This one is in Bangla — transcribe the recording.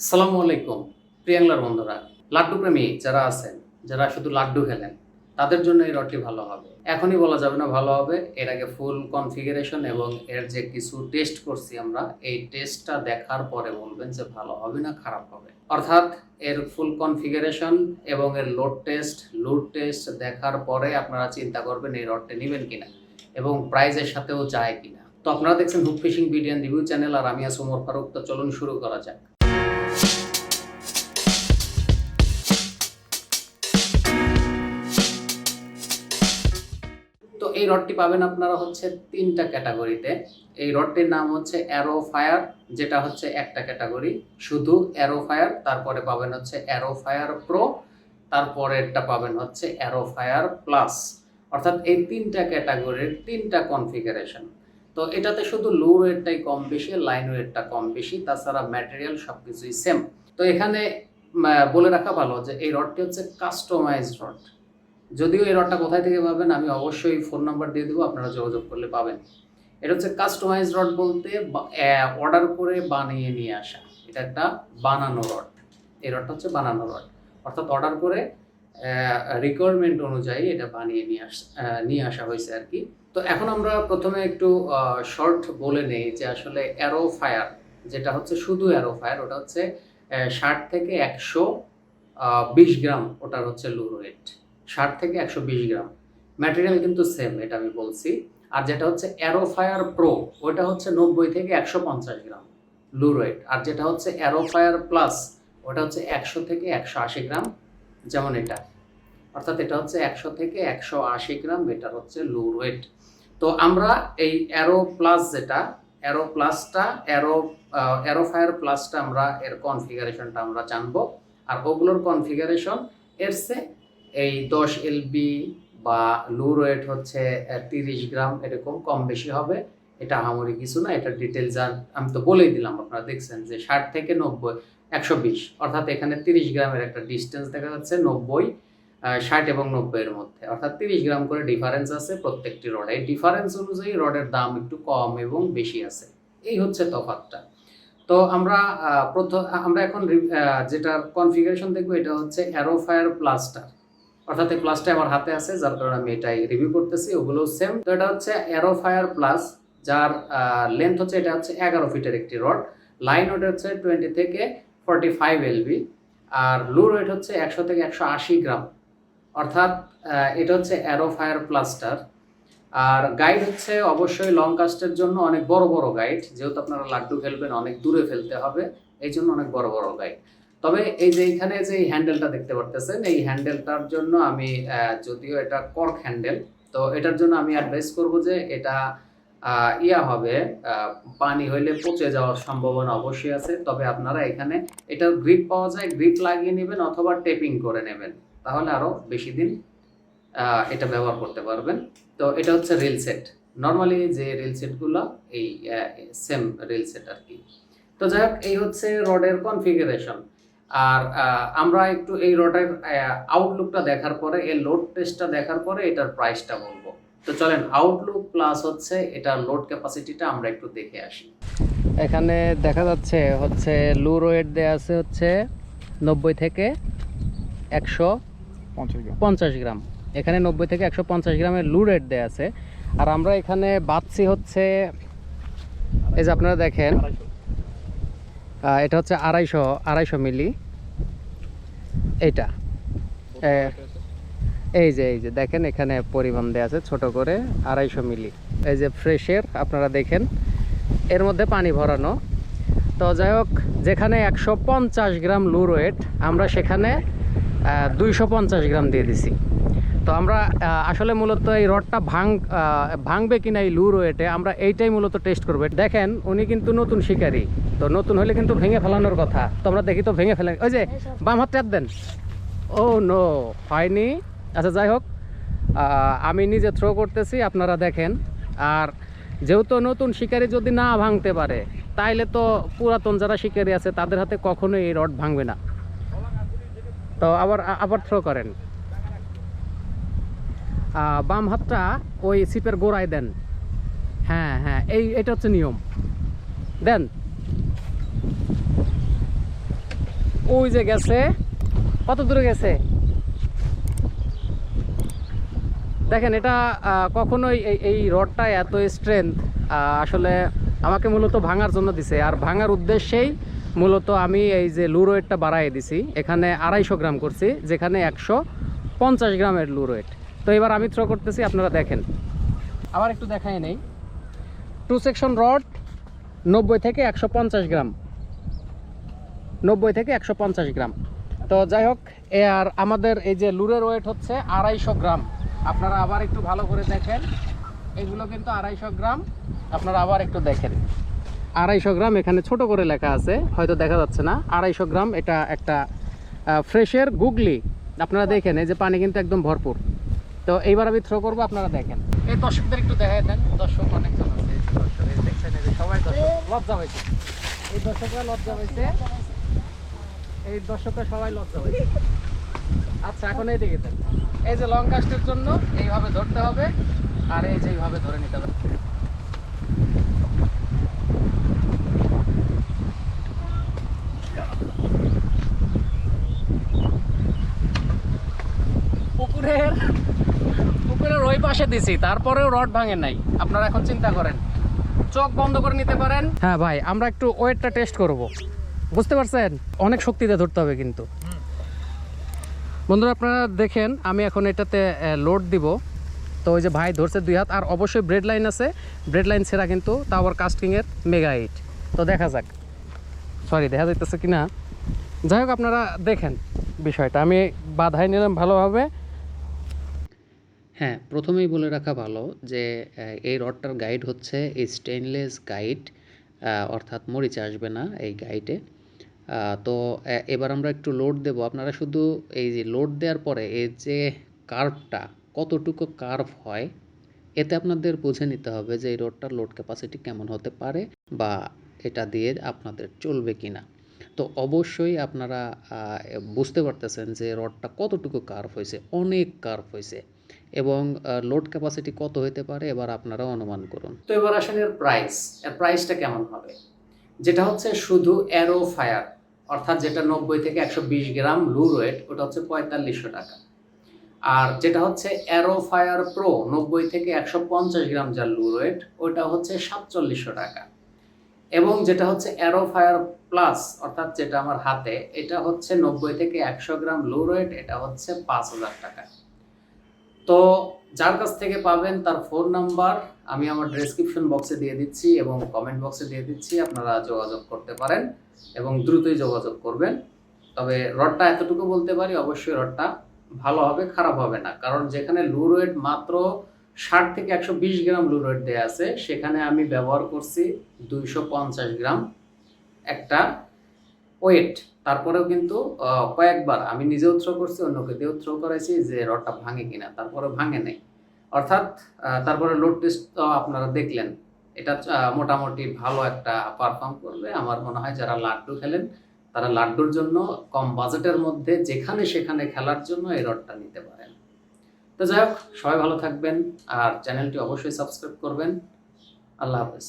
আসসালামু আলাইকুম প্রিয়াংলার বন্ধুরা। লাড্ডু প্রেমী যারা আছেন, যারা শুধু লাড্ডু খেলেন, তাদের জন্য এই রডটি ভালো হবে। এখনই বলা যাবে না ভালো হবে, এর আগে ফুল কনফিগারেশন এবং এর যে কিছু টেস্ট করছি আমরা, এই টেস্টটা দেখার পরে বলবেন যে ভালো হবে না খারাপ হবে। অর্থাৎ এর ফুল কনফিগারেশন এবং এর লোড টেস্ট লোড টেস্ট দেখার পরে আপনারা চিন্তা করবেন এই রডটা নেবেন কিনা এবং প্রাইজের সাথেও যায় কিনা। তো আপনারা দেখছেন হুক ফিশিং বিডিয়ান রিভিউ চ্যানেল, আর আমি আছি ওমর ফারুক। তো চলুন শুরু করা যাক। এই রডটি পাবেন আপনারা হচ্ছে তিনটা ক্যাটাগরিতে। এই রডটির নাম হচ্ছে অ্যারো ফায়ার যেটা হচ্ছে একটা ক্যাটাগরি। শুধু অ্যারো ফায়ার তারপরে পাবেন হচ্ছে অ্যারো ফায়ার প্রো তারপরেরটা পাবেন হচ্ছে অ্যারো ফায়ার প্লাস অর্থাৎ এই তিনটা ক্যাটাগরির তিনটা কনফিগারেশন তো এটাতে শুধু লো ওয়েটটাই কম বেশি লাইন ওয়েটটা কম বেশি, তাছাড়া ম্যাটেরিয়াল সব কিছুই সেম তো এখানে বলে রাখা ভালো যে এই রডটি হচ্ছে কাস্টমাইজড রড যদিও এই রডটা কোথায় থেকে পাবেন, আমি অবশ্যই ফোন নাম্বার দিয়ে দেবো, আপনারা যোগাযোগ করলে পাবেন। এটা হচ্ছে কাস্টমাইজ রড বলতে অর্ডার করে বানিয়ে নিয়ে আসা। এটা একটা বানানো রড এই রডটা হচ্ছে বানানো রড অর্থাৎ অর্ডার করে রিকোয়ারমেন্ট অনুযায়ী এটা বানিয়ে নিয়ে আস নিয়ে আসা হয়েছে আর কি। তো এখন আমরা প্রথমে একটু শর্ট বলে নেই যে আসলে অ্যারো ফায়ার যেটা হচ্ছে শুধু অ্যারো ফায়ার ওটা হচ্ছে ষাট থেকে একশো বিশ গ্রাম ওটার হচ্ছে লুর ওয়েট ষাট থেকে একশো বিশ গ্রাম। ম্যাটেরিয়াল কিন্তু সেম এটা আমি বলছি। আর যেটা হচ্ছে অ্যারোফায়ার প্রো ওটা হচ্ছে নব্বই থেকে একশো পঞ্চাশ গ্রাম। লুর ওয়েট আর যেটা হচ্ছে অ্যারোফায়ার প্লাস ওটা হচ্ছে একশো থেকে একশো আশি গ্রাম। যেমন এটা। অর্থাৎ এটা হচ্ছে একশো থেকে একশো আশি গ্রাম এটা হচ্ছে লুর ওয়েট তো আমরা এই অ্যারো প্লাস যেটা অ্যারো প্লাসটা অ্যারো অ্যারোফায়ার প্লাসটা আমরা এর কনফিগারেশনটা আমরা জানব। আর ওগুলোর কনফিগারেশন এর সে এই দশ এলবি বা লো ওয়েট হচ্ছে তিরিশ গ্রাম এরকম কম বেশি হবে। এটা আহামরি কিছু না এটা ডিটেলস আর আমি তো বলেই দিলাম, আপনারা দেখছেন যে ষাট থেকে নব্বই, একশো বিশ, অর্থাৎ এখানে তিরিশ গ্রামের একটা ডিস্টেন্স দেখা যাচ্ছে নব্বই ষাট এবং নব্বইয়ের মধ্যে। অর্থাৎ তিরিশ গ্রাম করে ডিফারেন্স আছে প্রত্যেকটি রডে এই ডিফারেন্স অনুযায়ী রডের দাম একটু কম এবং বেশি আছে। এই হচ্ছে তফাৎটা। তো আমরা প্রথম আমরা এখন যেটা কনফিগারেশন দেখব, এটা হচ্ছে অ্যারোফায়ার প্লাস্টার অর্থাৎ এই প্লাসটা আমার হাতে আছে, যার কারণে আমি এটাই রিভিউ করতেছি। ওগুলো সেম তো এটা হচ্ছে অ্যারোফায়ার প্লাস যার লেন্থ হচ্ছে, এটা হচ্ছে এগারো ফিটের একটি রড লাইন ওটা হচ্ছে টোয়েন্টি থেকে ফর্টি ফাইভ এলবি আর লো রেট হচ্ছে একশো থেকে একশো আশি গ্রাম। অর্থাৎ এটা হচ্ছে অ্যারো ফায়ার প্লাস্টার আর গাইড হচ্ছে অবশ্যই লং কাস্টের জন্য অনেক বড় বড় গাইড যেহেতু আপনারা লাড্ডু খেলবেন অনেক দূরে ফেলতে হবে। এই জন্য অনেক বড় বড় গাইড তবে এই যে এখানে যে হ্যান্ডেলটা দেখতে পারতেছেন, এই হ্যান্ডেলটার জন্য আমি যদিও এটা কর্ক হ্যান্ডেল তো এটার জন্য আমি অ্যাডভাইস করব যে এটা ইয়া হবে পানি হইলে পচে যাওয়ার সম্ভাবনা অবশ্যই আছে। তবে আপনারা এখানে এটার গ্রিপ পাওয়া যায় গ্রিপ লাগিয়ে নেবেন অথবা টেপিং করে নেবেন। তাহলে আরও বেশি দিন এটা ব্যবহার করতে পারবেন। তো এটা হচ্ছে রিল সেট নর্মালি যে রিল সেটগুলো এই সেম রিল সেট আর কি। তো যাই হোক, এই হচ্ছে রডের কনফিগারেশন আর আমরা একটু এই রডের আউটলুকটা দেখার পরে এই লোড টেস্টটা দেখার পরে এটার প্রাইসটা বলব। তো চলেন আউটলুক প্লাস হচ্ছে এটার লোড ক্যাপাসিটিটা আমরা একটু দেখে আসি। এখানে দেখা যাচ্ছে হচ্ছে লো ওয়েট দেওয়া আছে হচ্ছে নব্বই থেকে একশো পঞ্চাশ গ্রাম। এখানে নব্বই থেকে একশো পঞ্চাশ গ্রামের লু রেট দেওয়া আছে। আর আমরা এখানে বাচ্ছি হচ্ছে এই যে আপনারা দেখেন এটা হচ্ছে আড়াইশো আড়াইশো মিলি। এইটা। এই যে এই যে দেখেন এখানে পরিমাণ দেওয়া আছে ছোট করে আড়াইশো মিলি। এই যে ফ্রেশের আপনারা দেখেন। এর মধ্যে পানি ভরানো। তো যাই হোক যেখানে একশো পঞ্চাশ গ্রাম লু ওয়েট আমরা সেখানে দুইশো পঞ্চাশ গ্রাম দিয়ে দিছি। তো আমরা আসলে মূলত এই রডটা ভাঙ ভাঙবে কিনা এই লুর ওয়েটে আমরা এইটাই মূলত টেস্ট করব। দেখেন, উনি কিন্তু নতুন শিকারী। তো নতুন হলে কিন্তু ভেঙে ফেলানোর কথা। তো আমরা দেখি তো ভেঙে ফেলেন ওই যে, বাম হাত ট্যাপ দেন। ও নো, হয়নি। আচ্ছা যাই হোক আমি নিজে থ্রো করতেছি, আপনারা দেখেন। আর যেহেতু নতুন শিকারি যদি না ভাঙতে পারে, তাইলে তো পুরাতন যারা শিকারি আছে, তাদের হাতে কখনোই এই রড ভাঙবে না। তো আবার আবার থ্রো করেন। বাম হাতটা ওই সিপের গোড়ায় দেন। হ্যাঁ হ্যাঁ এই, এটা হচ্ছে নিয়ম। দেন। ওই যে গেছে। কত দূরে গেছে? দেখেন, এটা কখনোই এই রডটা এত স্ট্রেংথ আসলে আমাকে মূলত ভাঙার জন্য দিছে। আর ভাঙার উদ্দেশ্যেই মূলত আমি এই যে লু ওয়েটটা বাড়াই দিছি। এখানে আড়াইশো গ্রাম করছি, যেখানে একশো পঞ্চাশ গ্রামের লু ওয়েট। তো এবার আমি থ্রো করতেছি, আপনারা দেখেন। আবার একটু দেখাই নেই। টু সেকশন রড নব্বই থেকে একশো পঞ্চাশ গ্রাম। নব্বই থেকে একশো পঞ্চাশ গ্রাম। তো যাই হোক, এ আর আমাদের এই যে লুরের ওয়েট হচ্ছে আড়াইশো গ্রাম। আপনারা আবার একটু ভালো করে দেখেন। এগুলো কিন্তু আড়াইশো গ্রাম। আপনারা আবার একটু দেখেন। আড়াইশো গ্রাম এখানে ছোট করে লেখা আছে, হয়তো দেখা যাচ্ছে না। আড়াইশো গ্রাম এটা একটা ফ্রেশের গুগলি। আপনারা দেখেন, এই যে পানি কিন্তু একদম ভরপুর। তো এইবার আমি থ্রো করব, আপনারা দেখেন। এই দর্শকদের একটু দেখাই দেন, দর্শক অনেকজন আছে দেখছেন সবাই লজ্জা হয়েছে। এই দর্শকরা লজ্জা হয়েছে। এই দর্শকরা সবাই লজ্জা হয়েছে। আচ্ছা এখন এই দিকে এই যে লং কাস্টের জন্য, এইভাবে ধরতে হবে, আর এই যে এইভাবে ধরে নিতে হবে। ওই পাশে দিছি, তারপরেও রড ভাঙে নাই। আপনারা এখন চিন্তা করেন। চোখ বন্ধ করে নিতে পারেন। হ্যাঁ ভাই, আমরা একটু ওয়েটটা টেস্ট করব। বুঝতে পারছেন? অনেক শক্তিতে ধরতে হবে কিন্তু। বন্ধুরা, আপনারা দেখেন, আমি এখন এটাতে লোড দিব। তো ওই যে ভাই ধরছে দুই হাত, আর অবশ্যই ব্রেড লাইন আছে। ব্রেড লাইন ছেঁড়া কিন্তু টাওয়ার কাস্টিংয়ের মেগা এইট তো দেখা যাক। সরি দেখা যাইতেছে কি না যাই হোক, আপনারা দেখেন বিষয়টা। আমি বাধাই নিলাম ভালোভাবে। হ্যাঁ প্রথমেই বলে রাখা ভালো যে এই রডটার গাইড হচ্ছে স্টেনলেস গাইড অর্থাৎ মরিচা আসবে না এই গাইডে তো এবার আমরা একটু লোড দেব। আপনারা শুধু এই যে লোড দেওয়ার পরে এই যে কার্ভটা কতটুকু কার্ভ হয়, এতে আপনাদের বুঝে নিতে হবে যে এই রডটার লোড ক্যাপাসিটি কেমন হতে পারে বা এটা দিয়ে আপনাদের চলবে কি না তো অবশ্যই আপনারা বুঝতে পারতেছেন যে রডটা কতটুকু কার্ভ হয়েছে, অনেক কার্ভ হয়েছে। এবং লোড ক্যাপাসিটি কত হতে পারে এবার আপনারা অনুমান করুন। তো এবার আসেন এর প্রাইস এর প্রাইসটা কেমন হবে? যেটা হচ্ছে শুধু অ্যারো ফায়ার অর্থাৎ যেটা নব্বই থেকে একশো বিশ গ্রাম লু ওয়েট ওটা হচ্ছে পঁয়তাল্লিশশো টাকা। আর যেটা হচ্ছে অ্যারো ফায়ার প্রো নব্বই থেকে একশো পঞ্চাশ গ্রাম যার লু ওয়েট ওটা হচ্ছে সাতচল্লিশশো টাকা। এবং যেটা হচ্ছে অ্যারো ফায়ার প্লাস অর্থাৎ যেটা আমার হাতে, এটা হচ্ছে নব্বই থেকে একশো গ্রাম লো ওয়েট এটা হচ্ছে পাঁচ হাজার টাকা। তো যার কাছ থেকে পাবেন তার ফোন নাম্বার আমি আমার ডেসক্রিপশন বক্সে দিয়ে দিচ্ছি এবং কমেন্ট বক্সে দিয়ে দিচ্ছি, আপনারা যোগাযোগ করতে পারেন এবং দ্রুতই যোগাযোগ করবেন। তবে রডটা এতটুকু বলতে পারি, অবশ্যই রডটা ভালো হবে, খারাপ হবে না। কারণ যেখানে লুরোয়েড মাত্র ষাট থেকে একশো বিশ গ্রাম লুরোয়েড দেওয়া আছে, সেখানে আমি ব্যবহার করছি দুইশো পঞ্চাশ গ্রাম একটা ওয়েট তারপরেও কিন্তু কয়েকবার আমি নিজেও থ্রো করছি, অন্যকে দিয়েও থ্রো করেছি যে রডটা ভাঙে কিনা। তারপরে ভাঙে নাই। অর্থাৎ তারপরে লোড টেস্ট তো আপনারা দেখলেন। এটা মোটামুটি ভালো একটা পারফর্ম করবে। আমার মনে হয় যারা লাড্ডু খেলেন, তারা লাড্ডুর জন্য কম বাজেটের মধ্যে যেখানে সেখানে খেলার জন্য এই রডটা নিতে পারেন। তো যাই হোক, সবাই ভালো থাকবেন। আর চ্যানেলটি অবশ্যই সাবস্ক্রাইব করবেন। আল্লাহ হাফেজ।